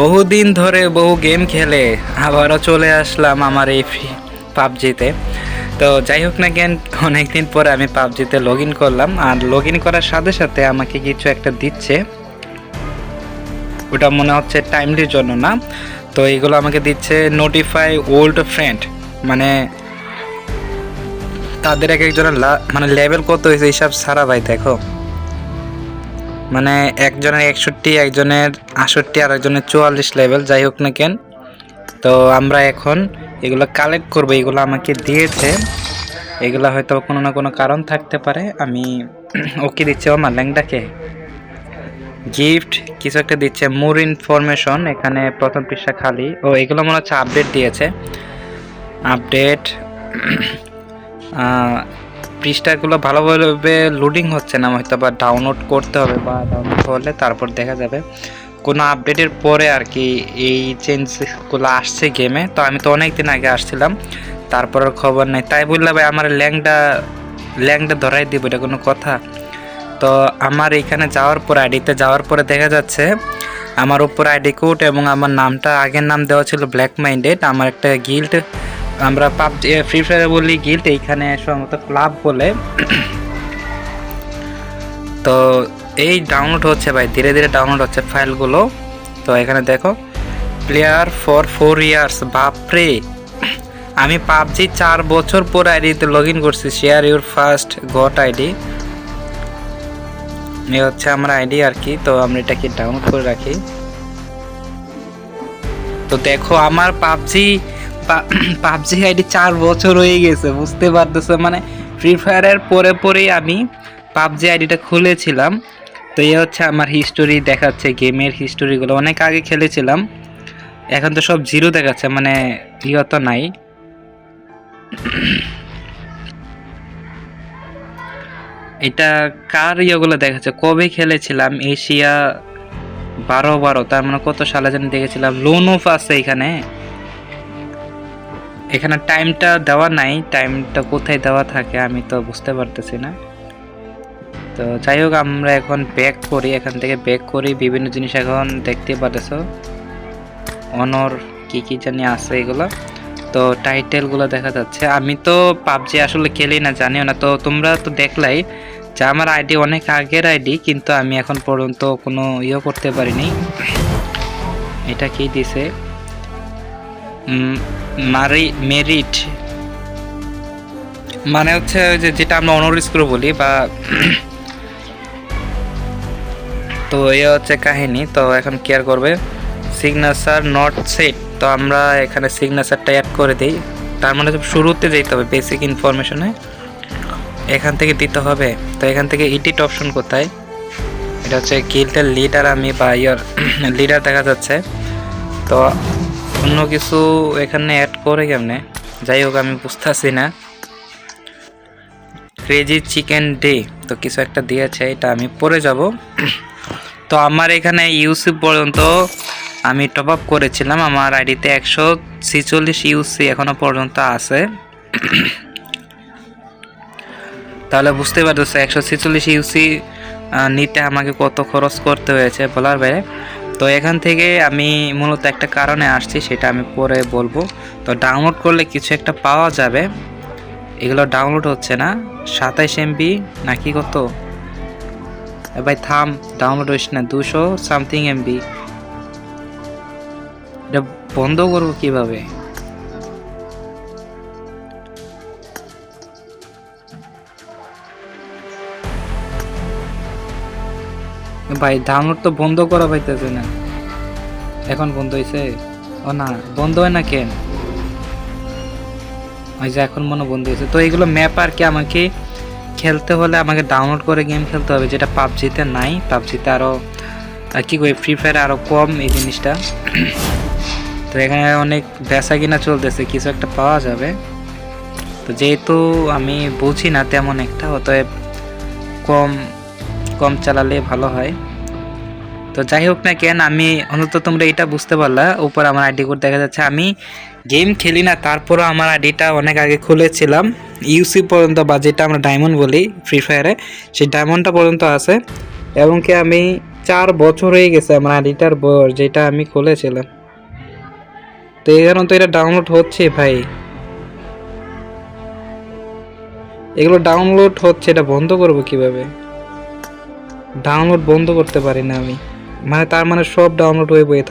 বহুদিন ধরে বহু গেম খেলে, আবারও চলে আসলাম আমার এই পাবজিতে। তো যাই হোক না কেন, অনেকদিন পরে আমি পাবজিতে লগ ইন করলাম, আর লগ ইন করার সাথে সাথে আমাকে কিছু একটা দিচ্ছে। ওটা মনে হচ্ছে টাইমলির জন্য না। তো এগুলো আমাকে দিচ্ছে নোটিফাই ওল্ড ফ্রেন্ড মানে তাদের এক একজনের মানে লেভেল কত হয়েছে এইসব সারা ভাই দেখো। মানে একজনের একষট্টি, একজনের আষট্টি আর একজনের চুয়াল্লিশ লেভেল যাই হোক না কেন। তো আমরা এখন এগুলো কালেক্ট করব, এগুলো আমাকে দিয়েছে। এগুলো হয়তো কোনো না কোনো কারণ থাকতে পারে। আমি ওকে দিচ্ছে আমার ল্যাংটাকে। গিফট কিছু একটা দিচ্ছে মোর ইনফরমেশন এখানে প্রথম পৃষ্ঠা খালি। ও, এগুলো মনে হচ্ছে আপডেট দিয়েছে। আপডেট পৃষ্ঠাগুলো ভালোভাবে লোডিং হচ্ছে না, হয়তো বা ডাউনলোড করতে হবে বা ডাউনলোড হলে তারপর দেখা যাবে। কোনো আপডেটের পরে আর কি এই চেঞ্জগুলো আসছে গেমে তো আমি তো অনেক দিন আগে আসছিলাম, তারপর খবর নেই। তাই বললে ভাই, আমার ল্যাংটা ল্যাংটা ধরাই দিব, এটা কোনো কথা? তো আমার এখানে যাওয়ার পর, আইডিতে যাওয়ার পরে দেখা যাচ্ছে, আমার উপর আইডি কোড এবং আমার নামটা আগের নাম দেওয়া ছিল ব্ল্যাক মাইন্ডেড আমার একটা গিল্ড আমরা পাবজি ফ্রি ফায়ারে বলি গিল্ড এইখানে সম্ভবত ক্লাব বলে। তো এই ডাউনলোড হচ্ছে ভাই, ধীরে ধীরে ডাউনলোড হচ্ছে ফাইলগুলো। তো এখানে দেখো প্লেয়ার ফর ফোর ইয়ার্স বাপরে। আমি পাবজি চার বছর পর আইডিতে লগ ইন করছি share your first got ID এ হচ্ছে আমার আইডি আর কি, তো আমরা এটাকে ডাউনলোড করে রাখি। তো দেখো, আমার পাবজি পাবজি আইডি চার বছর হয়ে গেছে, বুঝতে পারতেছো মানে ফ্রি ফায়ারের পরে পরেই আমি পাবজি আইডিটা খুলেছিলাম। তো এই হচ্ছে আমার হিস্টোরি দেখাচ্ছে গেমের হিস্টোরিগুলো অনেক আগে খেলেছিলাম। এখন তো সব জিরো দেখাচ্ছে মানে ইয়ে তো নাই। এটা কার ইয়েগুলো দেখাচ্ছে? কবে খেলেছিলাম? এশিয়া বারো বারো, তার মানে কত সালে জানি দেখেছিলাম। লোন অফ আছে এখানে। এখানে টাইমটা দেওয়া নাই টাইমটা কোথায় দেওয়া থাকে আমি তো বুঝতে পারতেছি না। তো যাই হোক, আমরা এখন ব্যাক করি, এখান থেকে ব্যাক করি, বিভিন্ন জিনিস এখন দেখতে পারতেছো। অনর কি কি জানি আছে এগুলো। তো টাইটেলগুলো দেখা যাচ্ছে। আমি তো পাবজি আসলে খেলি না, জানিও না। তো তোমরা তো দেখলাই যে আমার আইডি অনেক আগের আইডি কিন্তু আমি এখন পর্যন্ত কোনো ইয়ে করতে পারিনি। এটা কি দিছে? মেরিট মানে হচ্ছে যে যেটা আমরা অনর স্কুল বলি বা তো এই হচ্ছে কাহিনী। তো এখন কেয়ার করবে? সিগনেচার নট সেট তো আমরা এখানে সিগনেচারটা অ্যাড করে দিই। তার মানে শুরুতে যেতে হবে বেসিক ইনফরমেশনে এখান থেকে দিতে হবে। তো এখান থেকে এডিট অপশন কোথায়? এটা হচ্ছে গিল্ডের লিডার আমি বা ইয়ার লিডার দেখা যাচ্ছে। তো অন্য কিছু এখানে অ্যাড করে কেমনে? যাই হোক, আমি বুঝতেছি না। ক্রেজি চিকেন ডে তো কিছু একটা দিয়েছে, এটা আমি পরে যাব। তো আমার এখানে ইউসি পর্যন্ত আমি টপ আপ করেছিলাম। আমার আইডিতে একশো ছিচল্লিশ ইউসি এখনও পর্যন্ত আছে। তাহলে বুঝতে পারতেছে, একশো ছেচল্লিশ ইউসি নিতে আমাকে কত খরচ করতে হয়েছে, বলার বাইরে। তো এখান থেকে আমি মূলত একটা কারণে আসছি, সেটা আমি পরে বলব। তো ডাউনলোড করলে কিছু একটা পাওয়া যাবে। এগুলো ডাউনলোড হচ্ছে না। সাতাইশ এমবি নাকি কত? ভাই থাম ডাউনলোড হয়েছে না, দুশো সামথিং এমবি এটা বন্ধ করব কীভাবে? ভাই ডাউনলোড তো বন্ধ করা পাইতেছে না। এখন বন্ধ হয়েছে ও না, বন্ধ হয় না কেন? ওই যে এখন মনে বন্ধ হয়েছে তো এগুলো ম্যাপ আর কি আমাকে খেলতে হলে আমাকে ডাউনলোড করে গেম খেলতে হবে, যেটা পাবজিতে নাই। পাবজিতে আরও আর কি কই ফ্রি ফায়ার আরও কম এই জিনিসটা। তো এখানে অনেক বেচা কিনা চলতেছে, কিছু একটা পাওয়া যাবে। তো যেহেতু আমি বুঝি না তেমন একটা, অতএব কম কম চালালে ভালো হয়। তো যাই হোক না কেন, আমি অন্তত তোমরা এটা বুঝতে পারলা। উপর আমার আইডি কোড দেখা যাচ্ছে। আমি গেম খেলি না, তারপরও আমার আইডিটা অনেক আগে খুলেছিলাম। ইউসি পর্যন্ত বা যেটা আমরা ডায়মন্ড বলি ফ্রি ফায়ারে সেই ডায়মন্ডটা পর্যন্ত আছে। এবং কি আমি চার বছর হয়ে গেছে আমার আইডিটার বয়স, যেটা আমি খুলেছিলাম। তো এই কারণে তো এটা ডাউনলোড হচ্ছে ভাই। এগুলো ডাউনলোড হচ্ছে, এটা বন্ধ করব কীভাবে? ডাউনলোড বন্ধ করতে পারি না আমি। মানে তার মানে সব ডাউনলোড হয়ে বয়ে